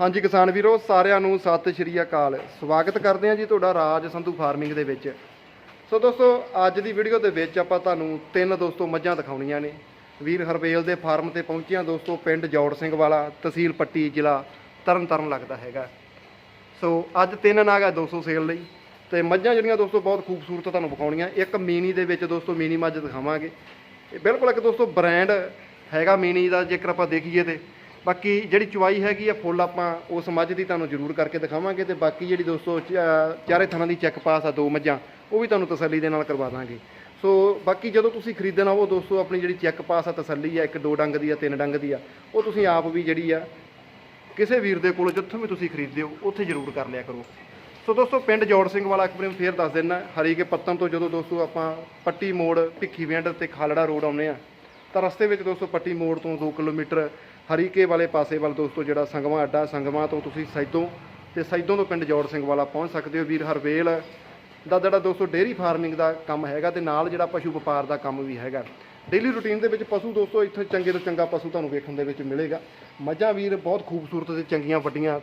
ਹਾਂਜੀ ਕਿਸਾਨ ਵੀਰੋ, ਸਾਰਿਆਂ ਨੂੰ ਸਤਿ ਸ਼੍ਰੀ ਅਕਾਲ। ਸਵਾਗਤ ਕਰਦੇ ਹਾਂ ਜੀ ਤੁਹਾਡਾ ਰਾਜ ਸੰਧੂ ਫਾਰਮਿੰਗ ਦੇ ਵਿੱਚ। ਸੋ ਦੋਸਤੋ, ਅੱਜ ਦੀ ਵੀਡੀਓ ਦੇ ਵਿੱਚ ਆਪਾਂ ਤੁਹਾਨੂੰ ਤਿੰਨ ਦੋਸਤੋ ਮੱਝਾਂ ਦਿਖਾਉਣੀਆਂ ਨੇ। ਵੀਰ ਹਰਵੇਲ ਦੇ ਫਾਰਮ ਤੇ ਪਹੁੰਚਿਆ ਦੋਸਤੋ, ਪਿੰਡ ਜੌੜ ਸਿੰਘ ਵਾਲਾ, ਤਹਿਸੀਲ ਪੱਟੀ, ਜ਼ਿਲ੍ਹਾ ਤਰਨਤਾਰਨ ਲੱਗਦਾ ਹੈਗਾ। ਸੋ ਅੱਜ ਤਿੰਨ ਨਾਗ ਆ 200 ਸੇਲ ਲਈ। ਤੇ ਮੱਝਾਂ ਜਿਹੜੀਆਂ ਦੋਸਤੋ ਬਹੁਤ ਖੂਬਸੂਰਤ ਤੁਹਾਨੂੰ ਵਿਖਾਉਣੀਆਂ। ਇੱਕ ਮੀਨੀ ਦੇ ਵਿੱਚ ਦੋਸਤੋ ਮੀਨੀ ਮੱਝ ਦਿਖਾਵਾਂਗੇ। ਬਿਲਕੁਲ ਇੱਕ ਦੋਸਤੋ ਬ੍ਰਾਂਡ ਹੈਗਾ ਮੀਨੀ ਦਾ, ਜੇਕਰ ਆਪਾਂ ਦੇਖੀਏ ਤੇ। ਬਾਕੀ ਜਿਹੜੀ ਚੁਆਈ ਹੈਗੀ ਆ, ਫੁੱਲ ਆਪਾਂ ਉਸ ਮੱਝ ਦੀ ਤੁਹਾਨੂੰ ਜ਼ਰੂਰ ਕਰਕੇ ਦਿਖਾਵਾਂਗੇ ਤੇ ਬਾਕੀ ਜਿਹੜੀ ਦੋਸਤੋ, ਚ- ਚਾਰੇ ਥਾਂ ਦੀ ਚੈੱਕ ਪਾਸ ਆ ਦੋ ਮੱਝਾਂ, ਉਹ ਵੀ ਤੁਹਾਨੂੰ ਤਸੱਲੀ ਦੇ ਨਾਲ ਕਰਵਾ ਦਾਂਗੇ। ਸੋ ਬਾਕੀ ਜਦੋਂ ਤੁਸੀਂ ਖਰੀਦਣਾ ਉਹ ਦੋਸਤੋ, ਆਪਣੀ ਜਿਹੜੀ ਚੈੱਕ ਪਾਸ ਆ, ਤਸੱਲੀ ਆ, ਇੱਕ ਦੋ ਡੰਗ ਦੀ ਆ, ਤਿੰਨ ਡੰਗ ਦੀ ਆ, ਉਹ ਤੁਸੀਂ ਆਪ ਵੀ ਜਿਹੜੀ ਆ, ਕਿਸੇ ਵੀਰ ਦੇ ਕੋਲੋਂ ਜਿੱਥੋਂ ਵੀ ਤੁਸੀਂ ਖਰੀਦਦੇ ਹੋ, ਉੱਥੇ ਜ਼ਰੂਰ ਕਰ ਲਿਆ ਕਰੋ। ਸੋ ਦੋਸਤੋ, ਪਿੰਡ ਜੋੜ ਸਿੰਘ ਵਾਲਾ ਇੱਕ ਵਾਰੀ ਫੇਰ ਦੱਸ ਦਿੰਨਾ ਹਰੀਕੇ ਪੱਤਨ ਤੋਂ ਜਦੋਂ ਦੋਸਤੋ ਆਪਾਂ ਪੱਟੀ ਮੋੜ, ਭਿੱਖੀ ਭਿੱਖੀਵਿੰਡ ਤੇ ਖਾਲੜਾ ਰੋਡ ਆਉਂਦੇ ਆ, ਤਾਂ ਰਸਤੇ ਵਿੱਚ ਦੋਸਤੋ ਪੱਟੀ ਮੋੜ ਤੋਂ 2 ਕਿਲੋਮੀਟਰ ਹਰੀਕੇ ਵਾਲੇ ਪਾਸੇ ਵੱਲ ਦੋਸਤੋ, ਜਿਹੜਾ ਸੰਗਮਾ ਅੱਡਾ ਸੰਗਮਾ ਤੋਂ ਤੁਸੀਂ ਸੈਦੋਂ ਤੇ ਸੈਦੋਂ ਤੋਂ ਪਿੰਡ ਜੋੜ ਸਿੰਘ ਵਾਲਾ ਪਹੁੰਚ ਸਕਦੇ ਹੋ। ਵੀਰ ਹਰਵੇਲ ਦਾ ਜਿਹੜਾ ਦੋਸਤੋ ਡੇਅਰੀ ਫਾਰਮਿੰਗ ਦਾ ਕੰਮ ਹੈਗਾ ਤੇ ਨਾਲ ਜਿਹੜਾ ਪਸ਼ੂ ਵਪਾਰ ਦਾ ਕੰਮ ਵੀ ਹੈਗਾ। ਡੇਲੀ ਰੂਟੀਨ ਦੇ ਵਿੱਚ ਪਸ਼ੂ ਦੋਸਤੋ, ਇੱਥੇ ਚੰਗੇ ਤੋਂ ਚੰਗਾ ਪਸ਼ੂ ਤੁਹਾਨੂੰ ਵੇਖਣ ਦੇ ਵਿੱਚ ਮਿਲੇਗਾ। ਮੱਝਾਂ ਵੀਰ ਬਹੁਤ ਖੂਬਸੂਰਤ ਤੇ ਚੰਗੀਆਂ ਵੱਡੀਆਂ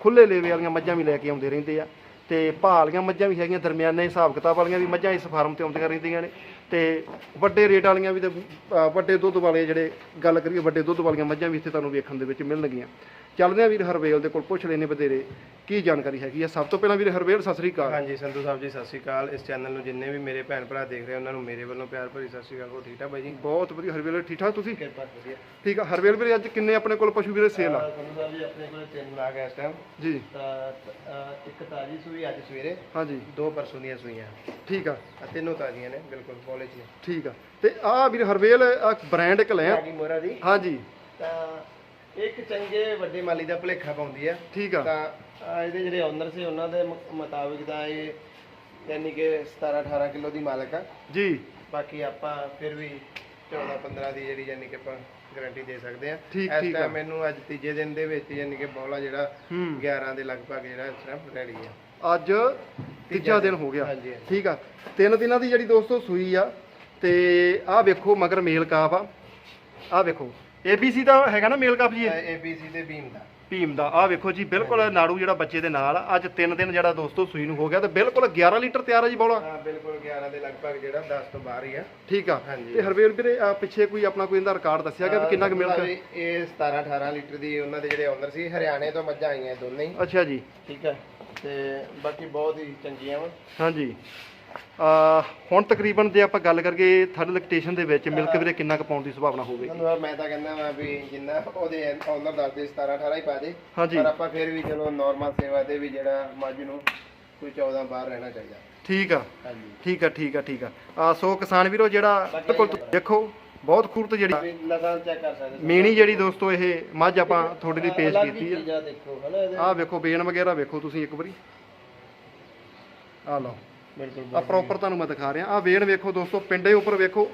ਖੁੱਲੇ ਲੇਵੇ ਵਾਲੀਆਂ ਮੱਝਾਂ ਵੀ ਲੈ ਕੇ ਆਉਂਦੇ ਰਹਿੰਦੇ ਆ ਤੇ ਭਾਲੀਆਂ ਮੱਝਾਂ ਵੀ ਹੈਗੀਆਂ, ਦਰਮਿਆਨੇ ਹਿਸਾਬ ਕਿਤਾਬ ਵਾਲੀਆਂ ਵੀ ਮੱਝਾਂ ਇਸ ਫਾਰਮ ਤੇ ਆਉਂਦੀਆਂ ਰਹਿੰਦੀਆਂ ਨੇ। ਤੇ ਵੱਡੇ ਰੇਟ ਵਾਲੀਆਂ ਵੀ ਤੇ ਅ, ਵੱਡੇ ਦੁੱਧ ਵਾਲੇ ਜਿਹੜੇ ਗੱਲ ਕਰੀਏ ਵੱਡੇ ਦੁੱਧ ਵਾਲੀਆਂ ਮੱਝਾਂ ਵੀ ਇੱਥੇ ਤੁਹਾਨੂੰ ਵੇਖਣ ਦੇ ਵਿੱਚ ਮਿਲਣਗੀਆਂ। ਚੱਲਦੇ ਆ ਵੀਰ ਹਰਵੇਲ ਦੇ ਕੋਲ ਪੁੱਛ ਲੈਨੇ ਵਧੇਰੇ ਕੀ ਜਾਣਕਾਰੀ ਹੈਗੀ ਆ? ਸਭ ਤੋਂ ਪਹਿਲਾਂ ਵੀਰ ਹਰਵੇਲ ਸਤਿ ਸ੍ਰੀ ਅਕਾਲ। ਹਾਂਜੀ ਸੰਧੂ ਸਾਹਿਬ ਜੀ ਸਤਿ ਸ਼੍ਰੀ ਅਕਾਲ। ਇਸ ਚੈਨਲ ਨੂੰ ਜਿੰਨੇ ਵੀ ਮੇਰੇ ਭੈਣ ਭਰਾ ਦੇਖ ਰਹੇ ਉਹਨਾਂ ਨੂੰ ਮੇਰੇ ਵੱਲੋਂ ਪਿਆਰ ਭਰੀ ਸਤਿ ਸ਼੍ਰੀ ਅਕਾਲ। ਹੋ ਠੀਕ ਠਾਕ ਬਾਈ ਜੀ? ਬਹੁਤ ਵਧੀਆ ਹਰਵੇਲ ਠੀਕ ਠਾਕ ਤੁਸੀਂ? ਕਿਰਪਾ ਵਧੀਆ। ਠੀਕ ਆ ਹਰਵੇਲ ਵੀਰੇ ਅੱਜ ਕਿੰਨੇ ਆਪਣੇ ਕੋਲ ਪਸ਼ੂ ਵੀਰੇ ਸੇਲ ਆ? ਸੰਧੂ ਸਾਹਿਬ ਜੀ ਆਪਣੇ ਕੋਲ ਤਿੰਨ ਲਾਗ ਇਸ ਟਾਈਮ ਜੀ। ਤਾਂ ਇੱਕ ਤਾਜੀ ਸੂਈ ਅੱਜ ਸਵੇਰੇ ਹਾਂਜੀ। ਦੋ ਪਰਸੋਂ ਦੀਆਂ ਸੂਈਆਂ। ਠੀਕ ਆ। ਤਿੰਨੋਂ ਤਾਜ਼ੀਆਂ ਨੇ ਬਿਲਕੁਲ ਕਾਲਜ ਨੇ ਠੀਕ ਆ। ਤੇ ਆ ਵੀਰ ਹਰਵੇਲ ਬ੍ਰਾਂਡ ਇੱਕ ਲੈ ਆ। ਮੋਰਾ ਦੀ। ਹਾਂਜੀ। ਤਾਂ ਇੱਕ ਚੰਗੇ ਵੱਡੇ ਮਾਲੀ ਦਾ ਭਲੇਖਾ ਪਾਉਂਦੀ ਆ। ਠੀਕ ਆ। ਤਾਂ ਇਹਦੇ ਜਿਹੜੇ ਓਨਰ ਸੀ ਉਹਨਾਂ ਦੇ ਮੁ- ਮੁਤਾਬਿਕ ਤਾਂ ਇਹ ਯਾਨੀ ਕਿ 17 18 ਕਿਲੋ ਦੀ ਮਾਲਕ ਆ। ਜੀ। ਬਾਕੀ ਆਪਾਂ ਫਿਰ ਵੀ 14 15 ਦੀ ਜਿਹੜੀ ਯਾਨੀ ਕਿ ਆਪਾਂ ਗਾਰੰਟੀ ਦੇ ਸਕਦੇ ਆ। ਠੀਕ- ਇਸ ਠੀਕ ਆ। ਮੈਨੂੰ ਅੱਜ ਤੀਜੇ ਦਿਨ ਦੇ ਵਿੱਚ ਯਾਨੀ ਕਿ ਬੌਲਾ ਜਿਹੜਾ ਹੂੰ। 11 ਦੇ ਲਗਭਗ ਜਿਹੜਾ ਇਸ ਤਰ੍ਹਾਂ ਰੈਡੀ ਆ। ਅੱਜ ਤੀਜਾ ਦਿਨ। ਹੋ ਗਿਆ। ਹਾਂਜੀ ਹਾਂਜੀ। ਠੀਕ ਆ। ਤਿੰਨ ਦਿਨਾਂ ਦੀ ਜਿਹੜੀ ਦੋਸਤੋ ਸੂਈ ਆ ਤੇ ਆਹ ਵੇਖੋ ਮਗਰ ਮੇਲ ਕਾਫ ਆ। ਆਹ ਵੇਖੋ। ABC ਦਾ ਹੈਗਾ ਨਾ ਮੇਲ ਕਾਫ ਜੀ? ਇਹ? ABC ਤੇ ਬੀਮ ਦਾ। ਭੀਮ ਦਾ। ਆਹ ਵੇਖੋ ਜੀ ਬਿਲਕੁਲ ਨਾੜੂ ਜਿਹੜਾ ਬੱਚੇ ਦੇ ਨਾਲ ਆ। ਅੱਜ ਤਿੰਨ ਦਿਨ ਜਿਹੜਾ ਦੋਸਤੋ ਸੂਈ ਨੂੰ ਹੋ ਗਿਆ ਤੇ ਬਿਲਕੁਲ 11 ਲੀਟਰ ਤਿਆਰ ਆ ਜੀ ਬੋਲਾ। ਹਾਂ ਬਿਲਕੁਲ 11 ਦੇ ਲਗਭਗ ਜਿਹੜਾ 10 ਤੋਂ ਬਾਹਰ ਹੀ ਆ। ਠੀਕ ਆ। ਤੇ ਹਰਵੇਲ ਵੀਰੇ ਪਿੱਛੇ ਕੋਈ ਆਪਣਾ ਕੋਈ ਇਹਦਾ ਰਿਕਾਰਡ ਦੱਸਿਆ ਗਿਆ ਵੀ ਕਿੰਨਾ ਕੁ ਮਿਲਕ ਮਤਲਬ ਇਹ 17 18 ਲੀਟਰ ਦੀ ਉਹਨਾਂ ਦੇ ਜਿਹੜੇ ਓਨਰ ਸੀ ਹਰਿਆਣੇ ਤੋਂ ਮੱਝਾਂ ਆਈਆਂ ਦੋਨੇ ਹੀ। ਅੱਛਾ ਜੀ। ਠੀਕ ਆ। ਤੇ ਬਾਕੀ ਬਹੁਤ ਹੀ ਚੰਗੀਆਂ ਵਾ। ਹਾਂਜੀ। ਆ ਹੁਣ ਤਕਰੀਬਨ ਜੇ ਆਪਾਂ ਗੱਲ ਕਰੀਏ ਥਰਡ ਲੈਕਟੇਸ਼ਨ ਦੇ ਵਿੱਚ ਮਿਲਕ ਵੀਰੇ ਕਿੰਨਾ ਕੁ ਪਾਉਣ ਦੀ ਸੰਭਾਵਨਾ ਤੁਹਾਨੂੰ ਮੈਂ ਤਾਂ ਕਹਿੰਦਾ ਵਾ ਵੀ ਜਿੰਨਾ ਉਹਦੇ ਓਨਰ ਦੱਸਦੇ 17 18 ਹੀ ਪਾ ਦੇ। ਪਰ ਆਪਾਂ ਫਿਰ ਵੀ ਚਲੋ ਨਾਰਮਲ ਸੇਵਾ ਦੇ ਵੀ ਜਿਹੜਾ ਮੱਝ ਨੂੰ ਕੋਈ 14 ਬਾਹਰ ਰਹਿਣਾ ਚਾਹੀਦਾ। ਠੀਕ ਆ। ਠੀਕ ਆ ਠੀਕ ਆ ਠੀਕ ਆ। ਆ ਸੋ ਕਿਸਾਨ ਵੀਰੋ ਜਿਹੜਾ ਬਿਲਕੁਲ ਦੇਖੋ ਬਹੁਤ ਖੂਬਸੂਰਤ ਜਿਹੜੀ ਨਸਲ ਚੈੱਕ ਕਰ ਸਕਦੇ ਮੀਣੀ ਜਿਹੜੀ ਦੋਸਤੋ ਇਹ ਮੱਝ ਆਪਾਂ ਤੁਹਾਡੇ ਲਈ ਪੇਸ਼ ਕੀਤੀ ਆ। ਆਹ ਵੇਖੋ ਬੇਨ ਵਗੈਰਾ ਵੇਖੋ ਤੁਸੀਂ ਇੱਕ ਵਾਰੀ। ਆ ਲਓ। ਬਿਲਕੁਲ ਆ ਪ੍ਰੋਪਰ ਤੁਹਾਨੂੰ ਮੈਂ ਦਿਖਾ ਰਿਹਾ। ਆ ਵੇਨ ਵੇਖੋ ਦੋਸਤੋ ਪਿੰਡੇ ਉੱਪਰ ਵੇਖੋ।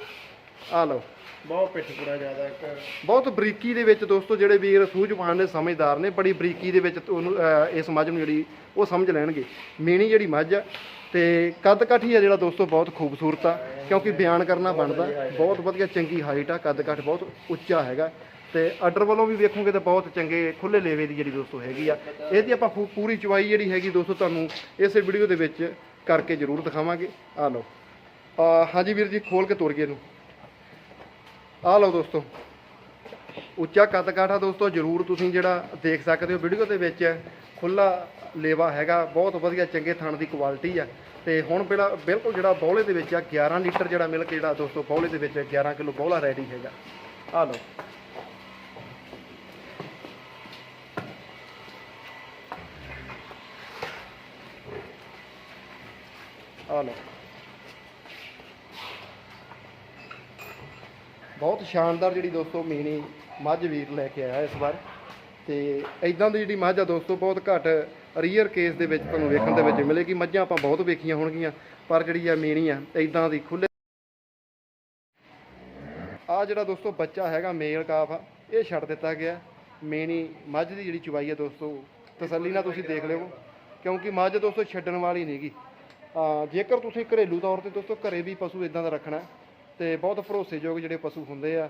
ਆ ਲਓ। ਬਹੁਤ ਪਿੱਠ ਪੂਰਾ ਜ਼ਿਆਦਾ ਇੱਕ। ਬਹੁਤ ਬਰੀਕੀ ਦੇ ਵਿੱਚ ਦੋਸਤੋ ਜਿਹੜੇ ਵੀਰ ਸੂਝਵਾਨ ਨੇ ਸਮਝਦਾਰ ਨੇ ਬੜੀ ਬਰੀਕੀ ਦੇ ਵਿੱਚ ਉਹਨੂੰ ਇਸ ਮੱਝ ਨੂੰ ਜਿਹੜੀ ਉਹ ਸਮਝ ਲੈਣਗੇ। ਮੀਣੀ ਜਿਹੜੀ ਮੱਝ ਆ ਤੇ ਕੱਦ ਕਾਠੀ ਆ ਜਿਹੜਾ ਦੋਸਤੋ ਬਹੁਤ ਖੂਬਸੂਰਤ ਆ ਕਿਉਂਕਿ ਬਿਆਨ ਕਰਨਾ ਬਣਦਾ। ਬਹੁਤ ਵਧੀਆ ਚੰਗੀ ਹਾਈਟ ਆ ਕੱਦ ਕਾਠ ਬਹੁਤ ਉੱਚਾ ਹੈਗਾ। ਤੇ ਆਰਡਰ ਵੱਲੋਂ ਵੀ ਵੇਖੋਗੇ ਤਾਂ ਬਹੁਤ ਚੰਗੇ ਖੁੱਲੇ ਲੇਵੇ ਦੀ ਜਿਹੜੀ ਦੋਸਤੋ ਹੈਗੀ ਆ। ਇਹਦੀ ਆਪਾਂ ਪੂਰੀ ਚਵਾਈ ਜਿਹੜੀ ਹੈਗੀ ਦੋਸਤੋ ਤੁਹਾਨੂੰ ਇਸੇ ਵੀਡੀਓ ਦੇ ਵਿੱਚ ਕਰਕੇ ਜ਼ਰੂਰ ਦਿਖਾਵਾਂਗੇ। ਆ ਲਓ। ਆ ਹਾਂਜੀ ਵੀਰ ਜੀ ਖੋਲ ਕੇ ਤੋੜ ਗਏ ਇਹਨੂੰ। ਆ ਲਓ ਦੋਸਤੋ। ਉੱਚਾ ਕੱਦ ਕਾਠਾ ਦੋਸਤੋ, ਜਰੂਰ ਤੁਸੀਂ ਜਿਹੜਾ ਦੇਖ ਸਕਦੇ ਹੋ ਵੀਡੀਓ ਦੇ ਵਿੱਚ ਖੁੱਲਾ ਲੇਵਾ ਹੈਗਾ, ਬਹੁਤ ਵਧੀਆ, ਚੰਗੇ ਥਣ ਦੀ ਕੁਆਲਿਟੀ ਆ। ਤੇ ਹੁਣ ਪਹਿਲਾਂ ਬਿਲਕੁਲ ਜਿਹੜਾ ਬੌਲੇ ਦੇ ਵਿੱਚ ਆ 11 ਲੀਟਰ ਜਿਹੜਾ ਮਿਲਕ ਜਿਹੜਾ ਦੋਸਤੋ ਬੌਲੇ ਦੇ ਵਿੱਚ 11 ਕਿਲੋ ਬੌਲਾ ਰੈਡੀ ਹੈਗਾ। ਆ ਲਓ। ਆ ਲਓ। ਬਹੁਤ ਸ਼ਾਨਦਾਰ ਜਿਹੜੀ ਦੋਸਤੋ ਮੀਨੀ ਮੱਝ ਵੀਰ ਲੈ ਕੇ ਆਇਆ ਇਸ ਵਾਰ। ਤੇ ਐਦਾਂ ਦੀ ਜਿਹੜੀ ਮੱਝ ਆ ਦੋਸਤੋ, ਬਹੁਤ ਘੱਟ ਰੀਅਰ ਕੇਸ ਦੇ ਵਿੱਚ ਤੁਹਾਨੂੰ ਵੇਖਣ ਦੇ ਵਿੱਚ ਮਿਲੇਗੀ। ਮੱਝਾਂ ਆਪਾਂ ਬਹੁਤ ਵੇਖੀਆਂ ਹੋਣਗੀਆਂ, ਪਰ ਜਿਹੜੀ ਆ ਮੀਣੀ ਆ ਐਦਾਂ ਦੀ ਖੁੱਲੇ ਆ ਜਿਹੜਾ ਦੋਸਤੋ ਬੱਚਾ ਹੈਗਾ, ਮੇਲ ਕਾਫ ਇਹ ਛੱਡ ਦਿੱਤਾ ਗਿਆ। ਮੇਨੀ ਮੱਝ ਦੀ ਜਿਹੜੀ ਚਵਾਈ ਹੈ ਦੋਸਤੋ, ਤਸੱਲੀ ਨਾਲ ਤੁਸੀਂ ਦੇਖ ਲਿਓ, ਕਿਉਂਕਿ ਮੱਝ ਦੋਸਤੋ ਛੱਡਣ ਵਾਲੀ ਨਹੀਂਗੀ ਆ ਜੇਕਰ ਤੁਸੀਂ ਘਰੇਲੂ ਤੌਰ ਤੇ ਦੋਸਤੋ ਘਰੇ ਵੀ ਪਸ਼ੂ ਇਦਾਂ ਦਾ ਰੱਖਣਾ ਤੇ ਬਹੁਤ ਭਰੋਸੇਯੋਗ ਜਿਹੜੇ ਪਸ਼ੂ ਹੁੰਦੇ ਆ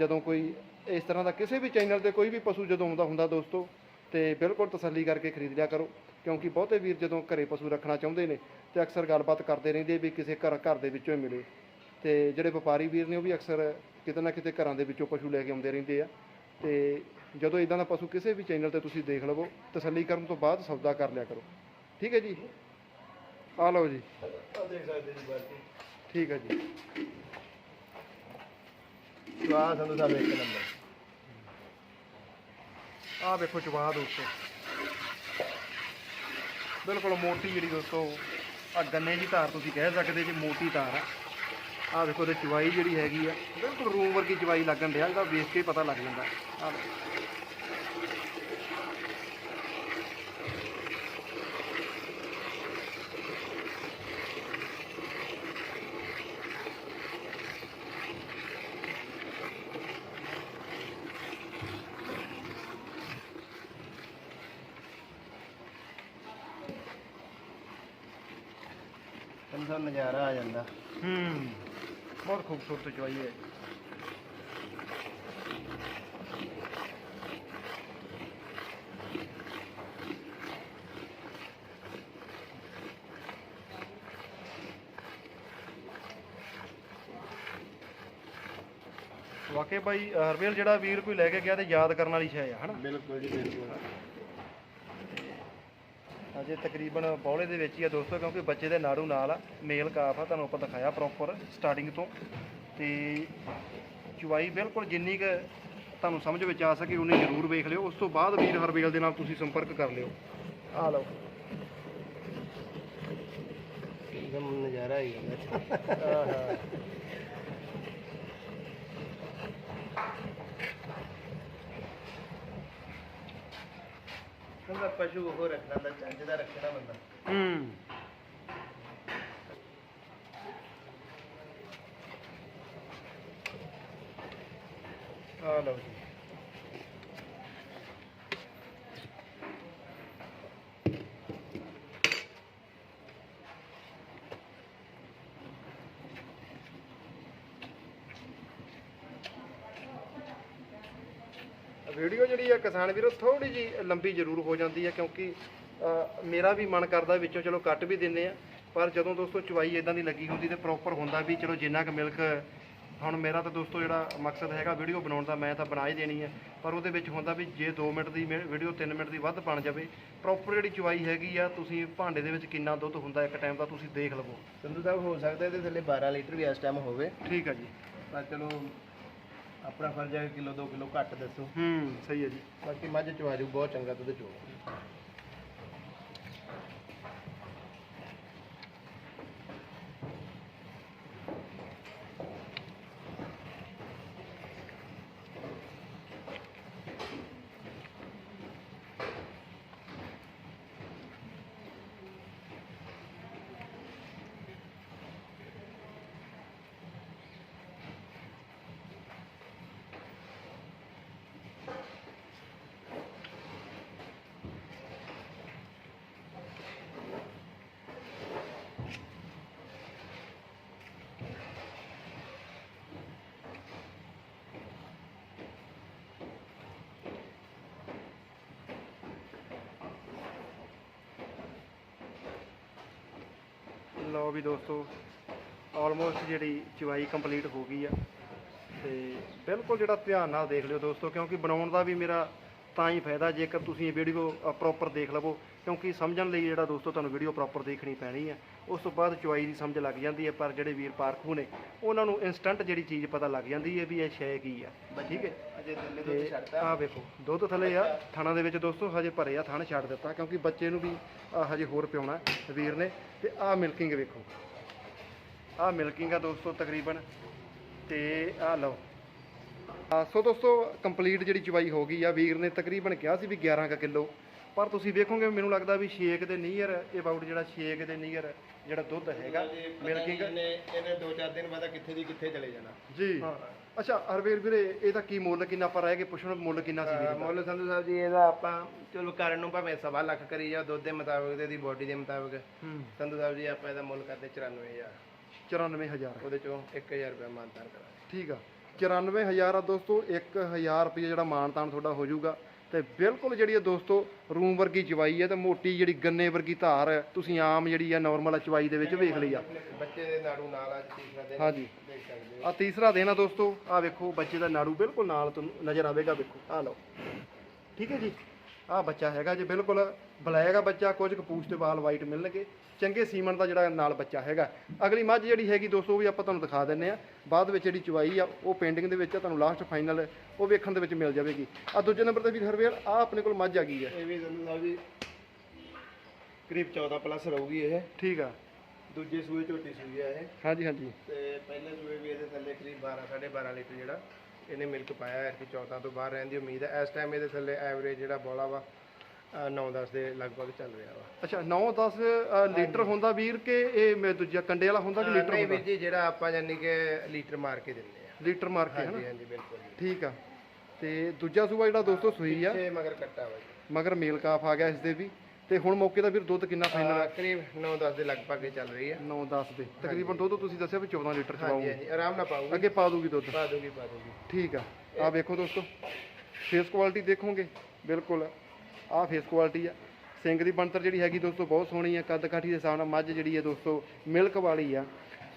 ਜਦੋਂ ਕੋਈ ਇਸ ਤਰ੍ਹਾਂ ਦਾ ਕਿਸੇ ਵੀ ਚੈਨਲ ਤੇ ਕੋਈ ਵੀ ਪਸ਼ੂ ਜਦੋਂ ਆਉਂਦਾ ਹੁੰਦਾ ਦੋਸਤੋ, ਤੇ ਬਿਲਕੁਲ ਤਸੱਲੀ ਕਰਕੇ ਖਰੀਦ ਲਿਆ ਕਰੋ, ਕਿਉਂਕਿ ਬਹੁਤੇ ਵੀਰ ਜਦੋਂ ਘਰੇ ਪਸ਼ੂ ਰੱਖਣਾ ਚਾਹੁੰਦੇ ਨੇ, ਤੇ ਅਕਸਰ ਗੱਲਬਾਤ ਕਰਦੇ ਰਹਿੰਦੇ ਵੀ ਕਿਸੇ ਘਰ ਘਰ ਦੇ ਵਿੱਚੋਂ ਹੀ ਮਿਲੇ। ਤੇ ਜਿਹੜੇ ਵਪਾਰੀ ਵੀਰ ਨੇ ਉਹ ਵੀ ਅਕਸਰ ਕਿਤੇ ਨਾ ਕਿਤੇ ਘਰਾਂ ਦੇ ਵਿੱਚੋਂ ਪਸ਼ੂ ਲੈ ਕੇ ਆਉਂਦੇ ਰਹਿੰਦੇ ਆ। ਤੇ ਜਦੋਂ ਇਦਾਂ ਦਾ ਪਸ਼ੂ ਕਿਸੇ ਵੀ ਚੈਨਲ ਤੇ ਤੁਸੀਂ ਦੇਖ ਲਵੋ, ਤਸੱਲੀ ਕਰਨ ਤੋਂ ਬਾਅਦ ਸੌਦਾ ਕਰ ਲਿਆ ਕਰੋ। ਠੀਕ ਹੈ ਜੀ? ਆ ਲਓ ਜੀ। ਆ ਦੇਖ ਸਕਦੇ ਜੀ ਬਾਕੀ। ਠੀਕ ਹੈ ਜੀ। ਵਾਹ ਸੰਧੂ ਸਾਹਿਬ ਇੱਕ ਨੰਬਰ। ਆਹ ਵੇਖੋ ਚਵਾਹ ਦੋਸਤੋ। ਬਿਲਕੁਲ ਮੋਟੀ ਜਿਹੜੀ ਦੋਸਤੋ ਆ ਗੰਨੇ ਦੀ ਧਾਰ ਤੁਸੀਂ ਕਹਿ ਸਕਦੇ ਜੀ ਮੋਟੀ ਧਾਰ ਆ। ਆਹ ਵੇਖੋ ਤੇ ਚਵਾਈ ਜਿਹੜੀ ਹੈਗੀ ਆ ਬਿਲਕੁਲ ਰੂਮ ਵਰਗੀ ਚਵਾਈ ਲੱਗਣ ਡਿਆ ਇਹਦਾ ਵੇਖ ਕੇ ਪਤਾ ਲੱਗ ਜਾਂਦਾ। ਆਹ ਸਾਹਿਬ ਨਜ਼ਾਰਾ ਆ ਜਾਂਦਾ। ਹੂੰ ਬਹੁਤ ਖੂਬਸੂਰਤ ਚਵਾਈ ਹੈ। ਵਾਕਈ ਭਾਈ ਹਰਵੇਲ ਜਿਹੜਾ ਵੀਰ ਕੋਈ ਲੈ ਕੇ ਗਿਆ ਤੇ ਯਾਦ ਕਰਨ ਵਾਲੀ ਸ਼ੈ ਆ ਹਨਾ? ਬਿਲਕੁਲ ਜੀ ਬਿਲਕੁਲ। ਅਜੇ ਤਕਰੀਬਨ ਬੌਲੇ ਦੇ ਵਿੱਚ ਹੀ ਆ ਦੋਸਤੋ ਕਿਉਂਕਿ ਬੱਚੇ ਦੇ ਨਾੜੂ ਨਾਲ ਆ ਮੇਲ ਕਾਫ ਆ ਤੁਹਾਨੂੰ ਆਪਾਂ ਦਿਖਾਇਆ ਪ੍ਰੋਪਰ ਸਟਾਰਟਿੰਗ ਤੋਂ ਤੇ ਚੁਵਾਈ ਬਿਲਕੁਲ ਜਿੰਨੀ ਕੁ ਤੁਹਾਨੂੰ ਸਮਝ ਵਿੱਚ ਆ ਸਕੇ ਉਨੀ ਜ਼ਰੂਰ ਵੇਖ ਲਿਓ ਉਸ ਤੋਂ ਬਾਅਦ ਵੀਰ ਹਰਵੇਲ ਦੇ ਨਾਲ ਤੁਸੀਂ ਸੰਪਰਕ ਕਰ ਲਿਓ ਆ ਲਓ एकदम ਨਜ਼ਾਰਾ ਹੀ ਜਾਂਦਾ ਆਹਾ ਸੰਧੂ ਪਸ਼ੂ ਉਹ ਰੱਖਣਾ ਦਾ ਚੱਜ ਦਾ ਰੱਖਣਾ ਬੰਦਾ। ਹੂੰ ਆ ਲਓ ਜੀ ਵੀਡੀਓ ਜਿਹੜੀ ਹੈ ਕਿਸਾਨ ਵੀਰੋ ਥੋੜੀ ਜੀ ਲੰਬੀ ਜ਼ਰੂਰ ਹੋ ਜਾਂਦੀ ਹੈ ਕਿਉਂਕਿ ਮੇਰਾ ਵੀ ਮਨ ਕਰਦਾ ਵਿੱਚੋਂ ਚਲੋ ਕੱਟ ਵੀ ਦਿੰਨੇ ਆ ਪਰ ਜਦੋਂ ਦੋਸਤੋ ਚਵਾਈ ਇਦਾਂ ਦੀ ਲੱਗੀ ਹੁੰਦੀ ਤੇ ਪ੍ਰੋਪਰ ਹੁੰਦਾ ਵੀ ਚਲੋ ਜਿੰਨਾ ਕੁ ਮਿਲਕ ਹੁਣ ਮੇਰਾ ਤਾਂ ਦੋਸਤੋ ਜਿਹੜਾ ਮਕਸਦ ਹੈਗਾ ਵੀਡੀਓ ਬਣਾਉਣ ਦਾ ਮੈਂ ਤਾਂ ਬਣਾ ਹੀ ਦੇਣੀ ਹੈ ਪਰ ਉਹਦੇ ਵਿੱਚ ਹੁੰਦਾ ਵੀ ਜੇ 2 ਮਿੰਟ ਦੀ ਵੀਡੀਓ 3 ਮਿੰਟ ਦੀ ਵੱਧ ਬਣ ਜਾਵੇ ਪ੍ਰੋਪਰ ਜਿਹੜੀ ਚਵਾਈ ਹੈਗੀ ਆ ਤੁਸੀਂ ਭਾਂਡੇ ਦੇ ਵਿੱਚ ਕਿੰਨਾ ਦੁੱਧ ਹੁੰਦਾ ਇੱਕ ਟਾਈਮ ਦਾ ਤੁਸੀਂ ਦੇਖ ਲਵੋ। ਸੰਧੂ ਸਾਹਿਬ ਹੋ ਸਕਦਾ ਇਹਦੇ ਥੱਲੇ 12 ਲੀਟਰ ਵੀ ਇਸ ਟਾਈਮ ਹੋਵੇ। ਠੀਕ ਆ ਜੀ। ਪਰ ਚਲੋ ਆਪਣਾ ਫਰਜ਼ ਹੈ ਕਿਲੋ 2 ਕਿਲੋ ਘੱਟ ਦੱਸੋ। ਹੂੰ। ਸਹੀ ਹੈ ਜੀ। ਬਾਕੀ ਮੱਝ ਚਵਾਜੂ ਬਹੁਤ ਚੰਗਾ ਦੁੱਧ ਚੋ ਲਓ ਵੀ ਦੋਸਤੋ ਆਲਮੋਸਟ ਜਿਹੜੀ ਚਵਾਈ ਕੰਪਲੀਟ ਹੋ ਗਈ ਆ। ਤੇ ਬਿਲਕੁਲ ਜਿਹੜਾ ਧਿਆਨ ਨਾਲ ਦੇਖ ਲਿਓ ਦੋਸਤੋ, ਕਿਉਂਕਿ ਬਣਾਉਣ ਦਾ ਵੀ ਮੇਰਾ ਤਾਂ ਹੀ ਫਾਇਦਾ, ਜੇਕਰ ਤੁਸੀਂ ਇਹ ਵੀਡੀਓ ਪ੍ਰੋਪਰ ਦੇਖ ਲਵੋ। ਕਿਉਂਕਿ ਸਮਝਣ ਲਈ ਜਿਹੜਾ ਦੋਸਤੋ, ਤੁਹਾਨੂੰ ਵੀਡੀਓ ਪ੍ਰੋਪਰ ਦੇਖਣੀ ਪੈਣੀ ਹੈ ਉਸ ਤੋਂ ਬਾਅਦ ਚੁਆਈ ਦੀ ਸਮਝ ਲੱਗ ਜਾਂਦੀ ਹੈ ਪਰ ਜਿਹੜੇ ਵੀਰ ਪਾਰਖੂ ਨੇ, ਉਹਨਾਂ ਨੂੰ ਇਨਸਟੰਟ ਜਿਹੜੀ ਚੀਜ਼ ਪਤਾ ਲੱਗ ਜਾਂਦੀ ਹੈ ਵੀ ਇਹ ਸ਼ੈ ਕੀ ਆ। ਠੀਕ ਹੈ? ਅਜੇ ਥੱਲੇ ਦੁੱਧ ਤੇ ਛੱਡਤਾ ਆਹ ਵੇਖੋ ਦੁੱਧ ਥੱਲੇ ਆ। ਥਾਣਾ ਦੇ ਵਿੱਚ ਦੋਸਤੋ ਹਜੇ ਭਰੇ ਆ ਥਣ ਛੱਡ ਦਿੱਤਾ ਕਿਉਂਕਿ ਬੱਚੇ ਨੂੰ ਵੀ ਆਹ ਹਜੇ ਹੋਰ ਪਿਉਣਾ ਵੀਰ ਨੇ। ਤੇ ਆਹ ਮਿਲਕਿੰਗ ਵੇਖੋ। ਆਹ ਮਿਲਕਿੰਗ ਆ ਦੋਸਤੋ ਤਕਰੀਬਨ। ਤੇ ਆਹ ਲਓ। ਆ ਸੋ ਦੋਸਤੋ ਕੰਪਲੀਟ ਜਿਹੜੀ ਚਵਾਈ ਹੋ ਗਈ ਆ ਵੀਰ ਨੇ ਤਕਰੀਬਨ ਕਿਹਾ ਸੀ ਵੀ 11 ਕ ਕਿਲੋ। ਪਰ ਤੁਸੀਂ ਵੇਖੋਗੇ ਮੈਨੂੰ ਲੱਗਦਾ ਵੀ ਸ਼ੇਕ ਦੇ ਨੀਅਰ ਇਹ ਅਬਾਊਟ ਜਿਹੜਾ ਸ਼ੇਕ ਦੇ ਨੀਅਰ ਜਿਹੜਾ ਦੁੱਧ ਹੈਗਾ ਮਿਲਕਿੰਗ ਇਹਨੇ ਇਹਨੇ 2-4 ਦਿਨ ਬਾਅਦ ਕਿੱਥੇ ਦੀ ਕਿੱਥੇ ਚਲੇ ਜਾਣਾ। ਜੀ। ਅੱਛਾ ਹਰਵੀਰ ਵੀਰੇ ਇਹਦਾ ਕੀ ਮੁੱਲ ਕਿੰਨਾ ਆਪਾਂ ਰਹਿ ਗਏ? ਪੁੱਛਣ ਮੁੱਲ ਕਿੰਨਾ ਸੀ ਵੀਰ ਦਾ? ਮੁੱਲ ਸੰਧੂ ਸਾਹਿਬ ਜੀ ਇਹਦਾ ਆਪਾਂ ਚਲੋ ਕਰਨ ਨੂੰ ਭਾਵੇਂ ਸਵਾ ਲੱਖ ਕਰੀ ਜਾ ਦੁੱਧ ਦੇ ਮੁਤਾਬਕ ਤੇ ਇਹਦੀ ਬੋਡੀ ਦੇ ਮੁਤਾਬਕ। ਹੂੰ। ਸੰਧੂ ਸਾਹਿਬ ਜੀ ਆਪਾਂ ਇਹਦਾ ਮੁੱਲ ਕਰਦੇ 94000 94000 ਉਹਦੇ ਚੋਂ 1000 ਰੁਪਏ ਮਾਨਤਾਨ ਕਰਾਂਗੇ। ਠੀਕ ਆ। 94000 ਆ ਦੋਸਤੋ 1000 ਰੁਪਏ ਜਿਹੜਾ ਮਾਨਤਾਨ ਤੁਹਾਡਾ ਹੋ ਜਾਊਗਾ। ਤੇ ਬਿਲਕੁਲ ਜਿਹੜੀ ਹੈ ਦੋਸਤੋ ਰੂਮ ਵਰਗੀ ਚਵਾਈ ਹੈ ਤੇ ਮੋਟੀ ਜਿਹੜੀ ਗੰਨੇ ਵਰਗੀ ਧਾਰ ਹੈ, ਤੁਸੀਂ ਆਮ ਜਿਹੜੀ ਆ ਨਾਰਮਲ ਚਵਾਈ ਦੇ ਵਿੱਚ ਵੇਖ ਲਈ ਆ। ਬੱਚੇ ਦੇ ਨਾੜੂ ਨਾਲ ਅੱਜ ਤੀਸਰਾ ਦਿਨ ਹਾਂਜੀ। ਆ ਤੀਸਰਾ ਦਿਨ ਆ ਦੋਸਤੋ ਆ ਵੇਖੋ ਬੱਚੇ ਦਾ ਨਾੜੂ ਬਿਲਕੁਲ ਨਾਲ ਤੁਹਾਨੂੰ ਨਜ਼ਰ ਆਵੇਗਾ ਵੇਖੋ। ਆ ਲਓ। ਠੀਕ ਹੈ ਜੀ? ਆ ਬੱਚਾ ਹੈਗਾ ਜੀ ਬਿਲਕੁਲ ਬਲੈਕ ਆ ਬੱਚਾ ਕੁਝ ਕਪੂਛ ਤੇ ਵਾਲ ਵਾਈਟ ਮਿਲਣਗੇ। ਚੰਗੇ ਸੀਮਨ ਦਾ ਜਿਹੜਾ ਨਾਲ ਬੱਚਾ ਹੈਗਾ। ਅਗਲੀ ਮੱਝ ਜਿਹੜੀ ਹੈਗੀ ਦੋਸਤੋ ਉਹ ਵੀ ਆਪਾਂ ਤੁਹਾਨੂੰ ਦਿਖਾ ਦਿੰਨੇ ਆ। ਬਾਅਦ ਵਿੱਚ ਜਿਹੜੀ ਚਵਾਈ ਆ ਉਹ ਪੇਂਡਿੰਗ ਦੇ ਵਿੱਚ ਆ ਤੁਹਾਨੂੰ ਲਾਸਟ ਫਾਈਨਲ ਉਹ ਵੇਖਣ ਦੇ ਵਿੱਚ ਮਿਲ ਜਾਵੇਗੀ। ਆ ਦੂਜੇ ਨੰਬਰ ਤੇ ਵੀ ਹਰਵੇਲ ਆ ਆਪਣੇ ਕੋਲ ਮੱਝ ਆ ਗਈ ਹੈ। ਇਹ ਵੀ ਸਾਹਿਬ ਜੀ ਕਰੀਬ 14 ਪਲੱਸ ਰਹੂਗੀ ਇਹ। ਠੀਕ ਆ। ਦੂਜੇ ਸੂਏ ਝੋਟੀ ਸੂਈ ਆ ਇਹ। ਹਾਂਜੀ ਹਾਂਜੀ। ਤੇ ਪਹਿਲੇ ਸੂਏ ਵੀ ਇਹਦੇ ਥੱਲੇ ਕਰੀਬ 12 12.5 ਲੀਟਰ ਜਿਹੜਾ ਇਹਨੇ ਮਿਲਕ ਪਾਇਆ ਹੈ ਕਿ 14 ਤੋਂ ਬਾਹਰ ਰਹਿਣ ਦੀ ਉਮੀਦ ਹੈ। ਇਸ ਟਾਈਮ ਇਹਦੇ ਥੱਲੇ ਐਵਰੇਜ ਜਿਹੜਾ ਬੋਲਾ ਵਾ 9-10 ਦੇ ਲਗਭਗ ਚੱਲ ਰਿਹਾ ਵਾ। ਅੱਛਾ 9 10 ਲੀਟਰ ਹੁੰਦਾ ਵੀਰ ਕਿ ਇਹ ਮੈਂ ਦੂਜਾ ਕੰਡੇ ਵਾਲਾ ਹੁੰਦਾ ਕਿ ਲੀਟਰ ਨਹੀਂ ਵੀਰ ਜੀ ਜਿਹੜਾ ਆਪਾਂ ਯਾਨੀ ਕਿ ਲੀਟਰ ਮਾਰ ਕੇ ਦਿੰਦੇ ਆ। ਲੀਟਰ ਮਾਰ ਕੇ ਹਾਂਜੀ ਹਾਂਜੀ ਬਿਲਕੁਲ ਠੀਕ ਆ। ਤੇ ਦੂਜਾ ਸੂਆ ਜਿਹੜਾ ਦੋਸਤੋ ਸੂਈ ਆ। ਪਿੱਛੇ ਮਗਰ ਕੱਟਾ ਵਾ ਜੀ। ਮਗਰ ਮੇਲ ਕਾਫ ਆ ਗਿਆ ਇਸ ਦੇ ਵੀ। ਤੇ ਹੁਣ ਮੌਕੇ ਦਾ ਵੀਰ ਦੁੱਧ ਕਿੰਨਾ ਫਾਈਨਲ ਅਹ ਕਰੀਬ 9-10 ਦੇ ਲਗਭਗ ਇਹ ਚੱਲ ਰਹੀ ਹੈ 9 10 ਦੇ। ਤਕਰੀਬਨ ਦੁੱਧ ਤੁਸੀਂ ਦੱਸਿਆ ਵੀ 14 ਲੀਟਰ ਹਾਂਜੀ ਚਵਾਉਂਗੇ ਹਾਂਜੀ ਆਰਾਮ ਨਾਲ ਪਾਊਗੀ ਅੱਗੇ ਪਾ ਦੂਗੀ ਦੁੱਧ। ਪਾ ਦੂਗੀ ਪਾ ਦੂਗੀ। ਠੀਕ ਆ। ਆ ਵੇਖੋ ਦੋਸਤੋ ਫੇਸ ਕੁਆਲਿਟੀ ਦੇਖੋਗੇ। ਬਿਲਕੁਲ ਆ ਫੇਸ ਕੁਆਲਿਟੀ ਆ। ਸਿੰਘ ਦੀ ਬਣਤਰ ਜਿਹੜੀ ਹੈਗੀ ਦੋਸਤੋ ਬਹੁਤ ਸੋਹਣੀ ਆ। ਕੱਦ ਕਾਠੀ ਦੇ ਹਿਸਾਬ ਨਾਲ ਮੱਝ ਜਿਹੜੀ ਹੈ ਦੋਸਤੋ ਮਿਲਕ ਵਾਲੀ ਆ।